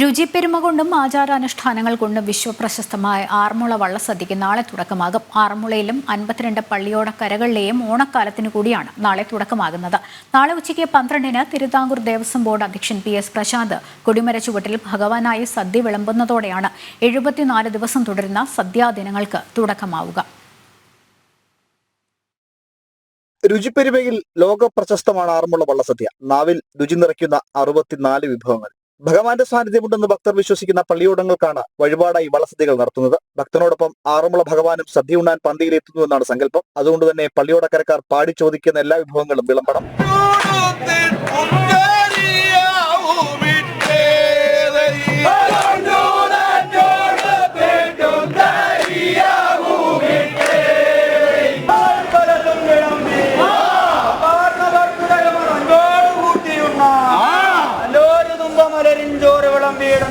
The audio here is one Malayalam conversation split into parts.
രുചിപ്പെരുമ കൊണ്ടും ആചാരാനുഷ്ഠാനങ്ങൾ കൊണ്ടും വിശ്വപ്രശസ്തമായ ആറന്മുള വള്ളസദ്യക്ക് നാളെ തുടക്കമാകും. ആറന്മുളയിലും അൻപത്തിരണ്ട് പള്ളിയോട കരകളിലെയും ഓണക്കാലത്തിനു കൂടിയാണ് നാളെ തുടക്കമാകുന്നത്. നാളെ ഉച്ചയ്ക്ക് പന്ത്രണ്ടിന് തിരുവിതാംകൂർ ദേവസ്വം ബോർഡ് അധ്യക്ഷൻ പി എസ് പ്രശാന്ത് കൊടിമര ചുവട്ടിൽ ഭഗവാനായി സദ്യ വിളമ്പുന്നതോടെയാണ് എഴുപത്തിനാല് ദിവസം തുടരുന്ന സദ്യാദിനങ്ങൾക്ക് തുടക്കമാവുക. രുചിപ്പെരുമയിൽ ലോക പ്രശസ്തമാണ് ആറന്മുള വള്ളസദ്യ. നാവിൽ രുചി നിറയ്ക്കുന്ന അറുപത്തിനാല് വിഭവങ്ങൾ. ഭഗവാന്റെ സാന്നിധ്യമുണ്ടെന്ന് ഭക്തർ വിശ്വസിക്കുന്ന പള്ളിയോടങ്ങൾക്കാണ് വഴിപാടായി വളസദ്യകൾ നടത്തുന്നത്. ഭക്തനോടൊപ്പം ആറന്മുള ഭഗവാനും സദ്യ ഉണ്ണാൻ പന്തിയിലെത്തുന്നുവെന്നാണ് സങ്കല്പം. അതുകൊണ്ട് തന്നെ പള്ളിയോടക്കരക്കാർ പാടി ചോദിക്കുന്ന എല്ലാ വിഭവങ്ങളും വിളമ്പണം.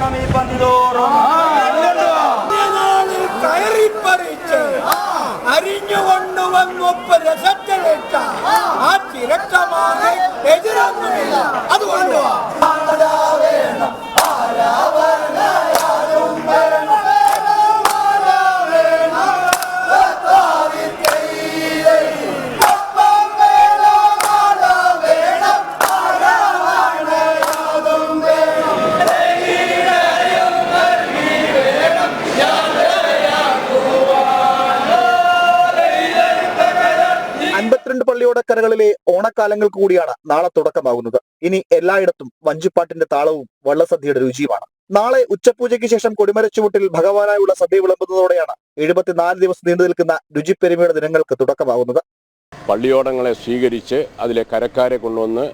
கami பந்திலோரம் கயறி பறிச்சு அறிஞ்சு கொண்டு வந்து முப்பது சட்டை அது கொண்டு പള്ളിയോടക്കരകളിലെ ഓണക്കാലങ്ങൾക്ക് കൂടിയാണ് നാളെ തുടക്കമാകുന്നത്. ഇനി എല്ലായിടത്തും വഞ്ചിപ്പാട്ടിന്റെ താളവും വള്ളസദ്യയുടെ രുചിയുമാണ്. നാളെ ഉച്ചപൂജയ്ക്ക് ശേഷം കൊടിമരച്ചുവട്ടിൽ ഭഗവാനായുള്ള സദ്യ വിളമ്പുന്നതോടെയാണ് എഴുപത്തിനാല് ദിവസം നീണ്ടു നിൽക്കുന്ന രുചിപ്പെരുമയുടെ ദിനങ്ങൾക്ക് തുടക്കമാകുന്നത്. പള്ളിയോടങ്ങളെ സ്വീകരിച്ച് അതിലെ കരക്കാരെ കൊണ്ടുവന്ന്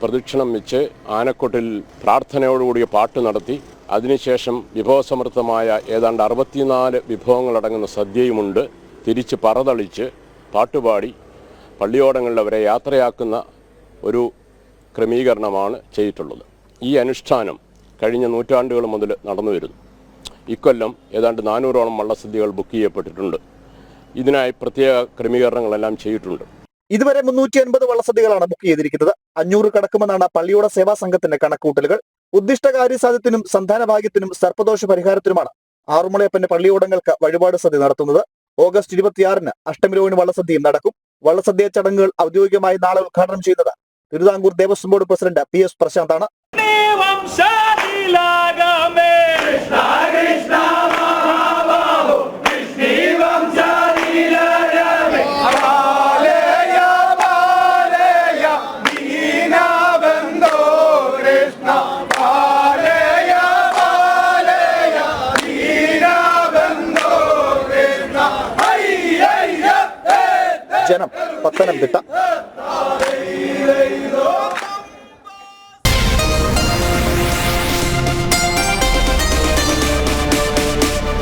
പ്രദക്ഷിണം വെച്ച് ആനക്കൊട്ടിൽ പ്രാർത്ഥനയോടുകൂടിയ പാട്ട് നടത്തി അതിനുശേഷം വിഭവസമൃദ്ധമായ ഏതാണ്ട് അറുപത്തിനാല് വിഭവങ്ങളടങ്ങുന്ന സദ്യയുമുണ്ട്. തിരിച്ച് പറതളിച്ച് പാട്ടുപാടി പള്ളിയോടങ്ങളിൽ അവരെ യാത്രയാക്കുന്ന ഒരു ക്രമീകരണമാണ് ചെയ്തിട്ടുള്ളത്. ഈ അനുഷ്ഠാനം കഴിഞ്ഞ നൂറ്റാണ്ടുകൾ മുതൽ നടന്നു വരുന്നു. ഇക്കൊല്ലം ഏതാണ്ട് നാനൂറോളം വള്ളസദ്യകൾ ബുക്ക് ചെയ്യപ്പെട്ടിട്ടുണ്ട്. ഇതിനായി പ്രത്യേക ക്രമീകരണങ്ങളെല്ലാം ചെയ്തിട്ടുണ്ട്. ഇതുവരെ മുന്നൂറ്റി അൻപത് വള്ളസദ്യകളാണ് ബുക്ക് ചെയ്തിരിക്കുന്നത്. അഞ്ഞൂറ് കടക്കുമെന്നാണ് പള്ളിയോട സേവാ സംഘത്തിന്റെ കണക്കൂട്ടലുകൾ ഉദ്ദിഷ്ട കാര്യസാധ്യത്തിനും സന്താന ഭാഗ്യത്തിനും സർപ്പദോഷ പരിഹാരത്തിനുമാണ് ആറുമുളയപ്പന്റെ പള്ളിയോടങ്ങൾക്ക് വഴിപാട് സദ്യ നടത്തുന്നത്. ഓഗസ്റ്റ് ഇരുപത്തിയാറിന് അഷ്ടമിരോഹിണി വള്ളസദ്യയും നടക്കും. വള്ളസദ്യ ചടങ്ങുകൾ ഔദ്യോഗികമായി നാളെ ഉദ്ഘാടനം ചെയ്യുന്നത് Thiruvithamkoor Devaswom board president P S പ്രശാന്താണ്. ജനം പത്തനംതിട്ട.